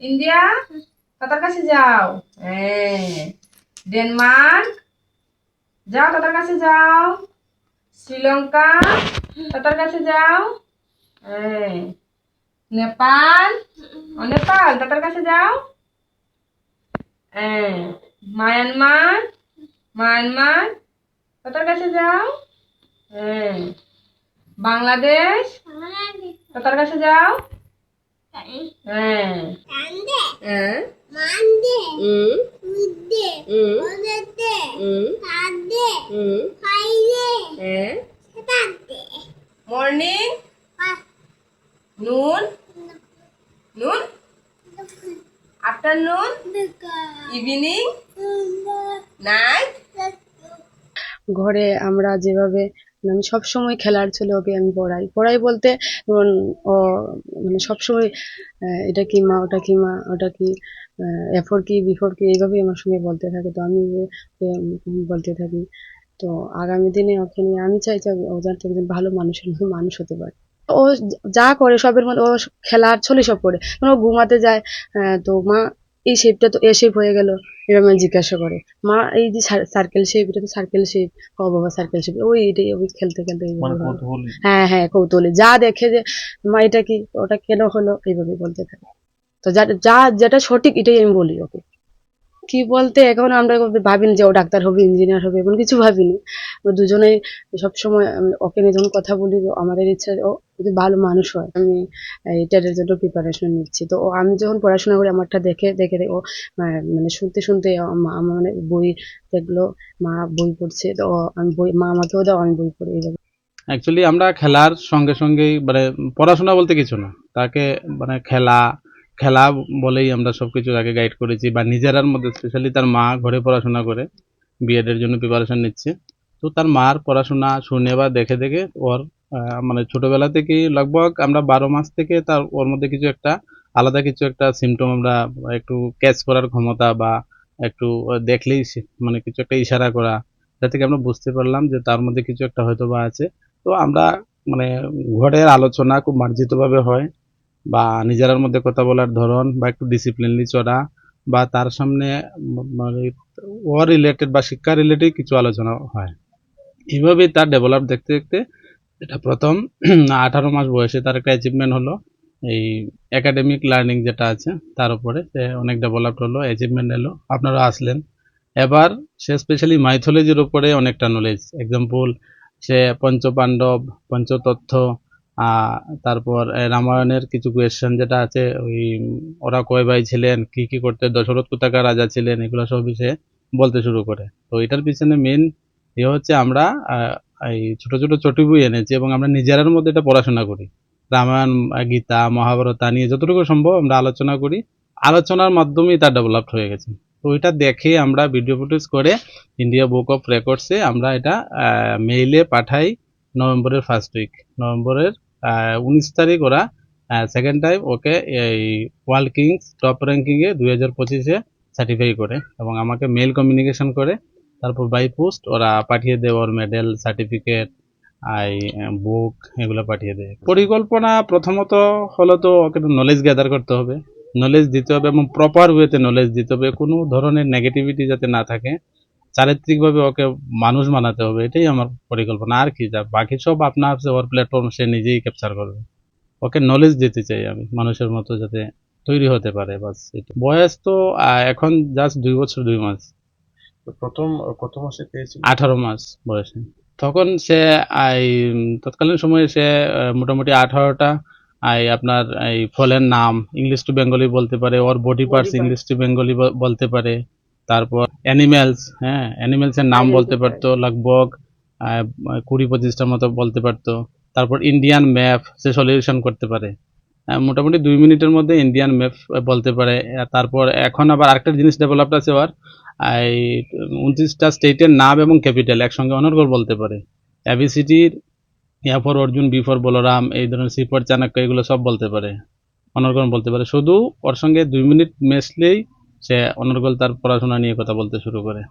India Tatar কাছে যাও হ্যাঁ ডেনমার্ক যাও তাতার কাছে যাও শ্রীলঙ্কা তাতার কাছে যাও হ্যাঁ নেপাল ও নেপাল তাতার কাছে যাও হ্যাঁ মায়ানমার মায়ানমার তাতার কাছে যাও হ্যাঁ বাংলাদেশ তাতার কাছে যাও Morning. Noon. Noon. Afternoon. Evening. Night. ঘরে আমরা যেভাবে আমি সবসময় খেলার ছেলে ওকে আমি পড়াই। পড়াই বলতে যেমন ও মানে সবসময় এটা কি মা, ওটা কি মা, ওটা কি এফোর কি, বিফোর কি, এইভাবেই আমার সঙ্গে বলতে থাকে। তো আমি বলতে থাকি। তো আগামী দিনে ওকে নিয়ে আমি চাই যে ও যাতে একজন ভালো মানুষের মতো মানুষ হতে পারে। ও যা করে সবের মধ্যে, ও খেলার ছলে সব করে। মানে ও ঘুমাতে যায় তো মা এই শেপটা তো এ শেপ হয়ে গেল। এরকম জিজ্ঞাসা করে মা এই যে সার্কেল শেপ এটা তো সার্কেল শেপ ও বাবা সার্কেল শেপ ওই এটাই ওই খেলতে খেলতে মানে হয়। হ্যাঁ হ্যাঁ কৌতূহলী। যা দেখে যে মা এটা কি ওটা কেন হলো? এইভাবে বলতে থাকে। তো যা যা যেটা সঠিক এটাই আমি বলি ওকে। কি বলতে, এখন আমরা ভাবিনি যে ও ডাক্তার হবে, ইঞ্জিনিয়ার হবে, এমন কিছু ভাবিনি। দুজনেই সবসময় ওকে নিয়ে যখন কথা বলি আমাদের ইচ্ছা ও যদি ভালো মানুষ হয়, আমি এটার জন্য প্রিপারেশন নিচ্ছি। তো আমি যখন পড়াশোনা করি, আমারটা দেখে দেখে ও মানে শুনতে শুনতে আমা- আমার মানে বই দেখল, মা বই পড়ছে, তো আমি বই, মা আমাকেও দাও, আমি বই পড়ে এইভাবে অ্যাকচুয়ালি আমরা খেলার সঙ্গে সঙ্গেই মানে পড়াশোনা বলতে কিছু না। তাকে মানে খেলা খেলা বলেই আমরা সব কিছু তাকে গাইড করেছি বা নিজেরার মধ্যে স্পেশালি তার মা ঘরে পড়াশোনা করে বিএডের জন্য প্রিপারেশন নিচ্ছে। তো তার মার পড়াশোনা শুনে বা দেখে দেখে ওর মানে ছোটবেলা থেকেই লগভগ আমরা বারো মাস থেকে তার, ওর মধ্যে কিছু একটা আলাদা কিছু একটা সিমটম আমরা একটু ক্যাচ করার ক্ষমতা বা একটু দেখলেই মানে কিছু একটা ইশারা করা যা থেকে আমরা বুঝতে পারলাম যে তার মধ্যে কিছু একটা হয়তো বা আছে। তো আমরা মানে ঘরের আলোচনা খুব মার্জিতভাবে হয়। বা নিজেরার মধ্যে কথা বলার ধরন বা একটু ডিসিপ্লিনলি চলা বা তার সামনে মানে ও রিলেটেড বা শিক্ষা রিলেটেড কিছু আলোচনা হয়। এইভাবেই তার ডেভেলপ দেখতে দেখতে এটা প্রথম আঠারো মাস বয়সে তার একটা অ্যাচিভমেন্ট হলো। এই একাডেমিক লার্নিং যেটা আছে তার উপরে সে অনেক ডেভেলপড হলো অ্যাচিভমেন্ট এলো আপনারা আসলেন। এবার সে স্পেশালি মাইথোলজির উপরে অনেকটা নলেজ এক্সাম্পল সে পঞ্চপাণ্ডব আহ, তারপর রামায়ণের কিছু কোয়েশ্চেন যেটা আছে, ওই, ওরা কয় ভাই ছিলেন, কি কি করতে, দশরথ কোথাকার রাজা ছিলেন, এগুলো সব বিষয়ে বলতে শুরু করে। তো এটার পিছনে মেন ইয়ে হচ্ছে আমরা এই ছোট ছোট চটি বই এনেছি এবং আমরা নিজেরার মধ্যে এটা পড়াশোনা করি। রামায়ণ, গীতা, মহাভারত নিয়ে যতটুকু সম্ভব আমরা আলোচনা করি। আলোচনার মাধ্যমেই তা ডেভেলপ হয়ে গেছে। তো এটা দেখে আমরা ভিডিও ফুটেজ করে ইন্ডিয়া বুক অফ রেকর্ডসে আমরা এটা মেইলে পাঠাই নভেম্বরের ফার্স্ট উইক নভেম্বরের উনিশ তারিখ ওরা সেকেন্ড টাইম ওকে এই ওয়ার্ল্ড কিংস টপ র্যাঙ্কিংয়ে দুই হাজার পঁচিশে সার্টিফাই করে এবং আমাকে মেল কমিউনিকেশন করে। তারপর বাই পোস্ট ওরা পাঠিয়ে দেয় ওর মেডেল সার্টিফিকেট আই বুক এগুলো পাঠিয়ে দেয়। পরিকল্পনা প্রথমত হলো তো ওকে নলেজ গ্যাদার করতে হবে। নলেজ দিতে হবে এবং প্রপার ওয়েতে নলেজ দিতে হবে। কোনো ধরনের নেগেটিভিটি যাতে না থাকে। চারিত্রিকভাবে ওকে মানুষ বানাতে হবে এটাই আমার পরিকল্পনা। আর কি যা বাকি সব আপনার ওর প্ল্যাটফর্ম সে নিজেই ক্যাপচার করবে। ওকে নলেজ দিতে চাই আমি মানুষের মতো যাতে তৈরি হতে পারে বাস এটা বয়স তো এখন জাস্ট দুই বছর দুই মাস। প্রথম কত মাসে পেয়েছিল? আঠারো মাস বয়সে। তখন সে এই তৎকালীন সময়ে সে মোটামুটি আঠারোটা এই আপনার এই ফলের নাম ইংলিশ টু বেঙ্গলি বলতে পারে ওর body parts English to Bengali বলতে পারে। তারপর অ্যানিমেলস হ্যাঁ অ্যানিমেলস এর নাম বলতে পারতো লগভগ আহ, কুড়ি পঁচিশটার মতো বলতে পারতো। তারপর ইন্ডিয়ান ম্যাপ সে সলিউশন করতে পারে। মোটামুটি দুই মিনিটের মধ্যে ইন্ডিয়ান ম্যাপ বলতে পারে। তারপর এখন আবার আরেকটা জিনিস ডেভেলপড আছে ওর এই উনত্রিশটা স্টেটের নাম এবং ক্যাপিটাল একসঙ্গে অনর্গল বলতে পারে। অ্যাবিসিটির A for Arjun B for Balram এই ধরনের সি ফর চাণক্য এগুলো সব বলতে পারে। অনর্গল বলতে পারে। শুধু ওর সঙ্গে দুই মিনিট মেশলেই সে অনর্গল তার পড়াশোনা নিয়ে কথা বলতে শুরু করে।